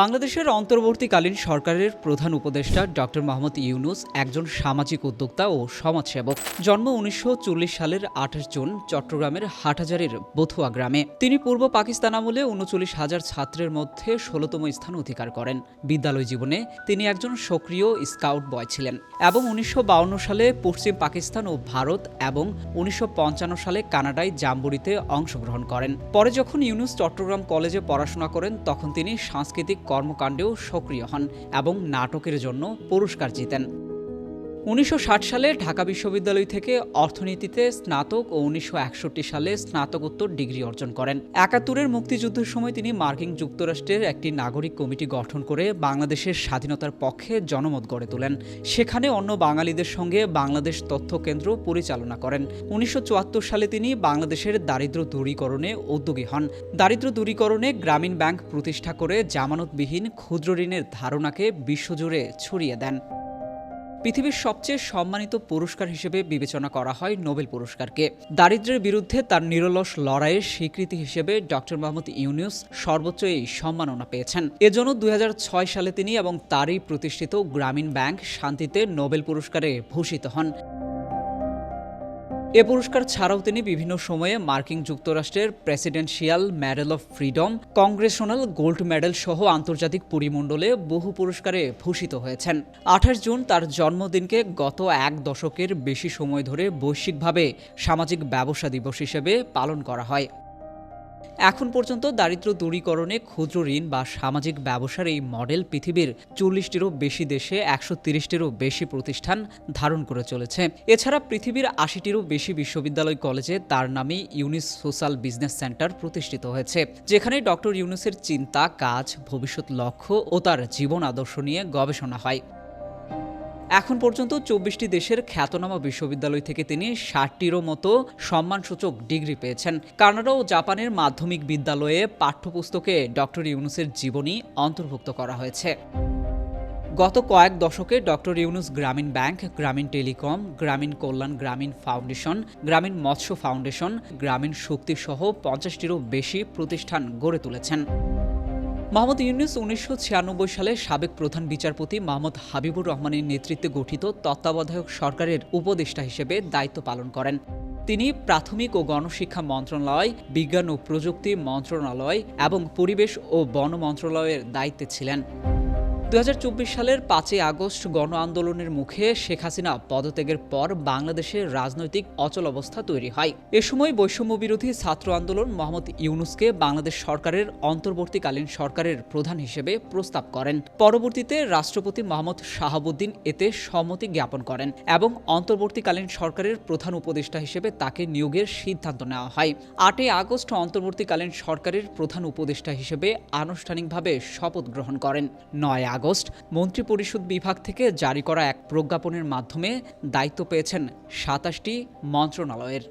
বাংলাদেশের অন্তর্বর্তীকালীন সরকারের প্রধান উপদেষ্টা ডক্টর মোহাম্মদ ইউনুস, একজন সামাজিক উদ্যোক্তা ও সমাজসেবক। জন্ম উনিশশো চল্লিশ সালের আঠাশ জুন চট্টগ্রামের হাটহাজারির বথুয়া গ্রামে। তিনি পূর্ব পাকিস্তান আমলে উনচল্লিশ হাজার ছাত্রের মধ্যে ষোলতম স্থান অধিকার করেন। বিদ্যালয় জীবনে তিনি একজন সক্রিয় স্কাউট বয় ছিলেন এবং উনিশশো সালে পশ্চিম পাকিস্তান ও ভারত এবং উনিশশো পঞ্চান্ন সালে কানাডায় জাম্বুরিতে অংশগ্রহণ করেন। পরে যখন ইউনুস চট্টগ্রাম কলেজে পড়াশোনা করেন, তখন তিনি সাংস্কৃতিক কর্মকাণ্ডেও সক্রিয় হন এবং নাটকের জন্য পুরস্কার জিতেন। উনিশশো ষাট সালে ঢাকা বিশ্ববিদ্যালয় থেকে অর্থনীতিতে স্নাতক ও উনিশশো একষট্টি সালে স্নাতকোত্তর ডিগ্রি অর্জন করেন। একাত্তরের মুক্তিযুদ্ধের সময় তিনি মার্কিন যুক্তরাষ্ট্রের একটি নাগরিক কমিটি গঠন করে বাংলাদেশের স্বাধীনতার পক্ষে জনমত গড়ে তোলেন। সেখানে অন্য বাঙালিদের সঙ্গে বাংলাদেশ তথ্য কেন্দ্র পরিচালনা করেন। উনিশশো চুয়াত্তর সালে তিনি বাংলাদেশের দারিদ্র দূরীকরণে উদ্যোগী হন। দারিদ্র দূরীকরণে গ্রামীণ ব্যাংক প্রতিষ্ঠা করে জামানতবিহীন ক্ষুদ্র ঋণের ধারণাকে বিশ্বজুড়ে ছড়িয়ে দেন। পৃথিবীর সবচেয়ে সম্মানিত পুরস্কার হিসেবে বিবেচনা করা হয় নোবেল পুরস্কারকে। দারিদ্রের বিরুদ্ধে তার নিরলস লড়াইয়ের স্বীকৃতি হিসেবে ডক্টর মোহাম্মদ ইউনিউস সর্বোচ্চ এই সম্মাননা পেয়েছেন। এজন্য দু হাজার ছয় সালে তিনি এবং তারই প্রতিষ্ঠিত গ্রামীণ ব্যাংক শান্তিতে নোবেল পুরস্কারে ভূষিত হন। এ পুরস্কার ছাড়াও তিনি বিভিন্ন সময়ে মার্কিন যুক্তরাষ্ট্রের presidential medal of freedom congressional gold medal সহ আন্তর্জাতিক পরিমণ্ডলে বহু পুরস্কারে ভূষিত হয়েছেন। আঠাশ জুন তার জন্মদিনকে গত এক দশকের বেশি সময় ধরে বৈশ্বিকভাবে সামাজিক ব্যবসা দিবস হিসেবে পালন করা হয়। এখন পর্যন্ত দারিদ্র দূরীকরণে ক্ষুদ্র ঋণ বা সামাজিক ব্যবসার এই মডেল পৃথিবীর চল্লিশটিরও বেশি দেশে, একশো তিরিশটিরও বেশি প্রতিষ্ঠান ধারণ করে চলেছে। এছাড়া পৃথিবীর আশিটিরও বেশি বিশ্ববিদ্যালয় কলেজে তার নামে ইউনিস সোশ্যাল বিজনেস সেন্টার প্রতিষ্ঠিত হয়েছে, যেখানে ডক্টর ইউনুসের চিন্তা, কাজ, ভবিষ্যৎ লক্ষ্য ও তার জীবন আদর্শ নিয়ে গবেষণা হয়। এখন পর্যন্ত চব্বিশটি দেশের খ্যাতনামা বিশ্ববিদ্যালয় থেকে তিনি ষাটটিরও মতো সম্মানসূচক ডিগ্রি পেয়েছেন। কানাডা ও জাপানের মাধ্যমিক বিদ্যালয়ে পাঠ্যপুস্তকে ডক্টর ইউনুসের জীবনী অন্তর্ভুক্ত করা হয়েছে। গত কয়েক দশকে ডক্টর ইউনুস গ্রামীণ ব্যাংক, গ্রামীণ টেলিকম, গ্রামীণ কল্যাণ, গ্রামীণ ফাউন্ডেশন, গ্রামীণ মৎস্য ফাউন্ডেশন, গ্রামীণ শক্তি সহ পঞ্চাশটিরও বেশি প্রতিষ্ঠান গড়ে তুলেছেন। মোহাম্মদ ইউনুস উনিশশো ছিয়ানব্বই সালে সাবেক প্রধান বিচারপতি মোহাম্মদ হাবিবুর রহমানের নেতৃত্বে গঠিত তত্ত্বাবধায়ক সরকারের উপদেষ্টা হিসেবে দায়িত্ব পালন করেন। তিনি প্রাথমিক ও গণশিক্ষা মন্ত্রণালয়, বিজ্ঞান ও প্রযুক্তি মন্ত্রণালয় এবং পরিবেশ ও বন মন্ত্রণালয়ের দায়িত্বে ছিলেন। দু হাজার চব্বিশ সালের পাঁচই আগস্ট গণ আন্দোলনের মুখে শেখ হাসিনা পদত্যাগের পর বাংলাদেশের রাজনৈতিক অচল অবস্থা তৈরি হয়। এ সময় বৈষম্য বিরোধী ছাত্র আন্দোলন মোহাম্মদ ইউনুসকে বাংলাদেশ সরকারের অন্তর্বর্তীকালীন সরকারের প্রধান হিসেবে প্রস্তাব করেন। পরবর্তীতে রাষ্ট্রপতি মোহাম্মদ শাহাবুদ্দিন এতে সম্মতি জ্ঞাপন করেন এবং অন্তর্বর্তীকালীন সরকারের প্রধান উপদেষ্টা হিসেবে তাকে নিয়োগের সিদ্ধান্ত নেওয়া হয়। আটই আগস্ট অন্তর্বর্তীকালীন সরকারের প্রধান উপদেষ্টা হিসেবে আনুষ্ঠানিকভাবে শপথ গ্রহণ করেন। নয় আগস্ট মন্ত্রিপরিষদ বিভাগ থেকে জারি করা এক প্রজ্ঞাপনের মাধ্যমে দায়িত্ব পেয়েছেন সাতাশটি মন্ত্রণালয়ের।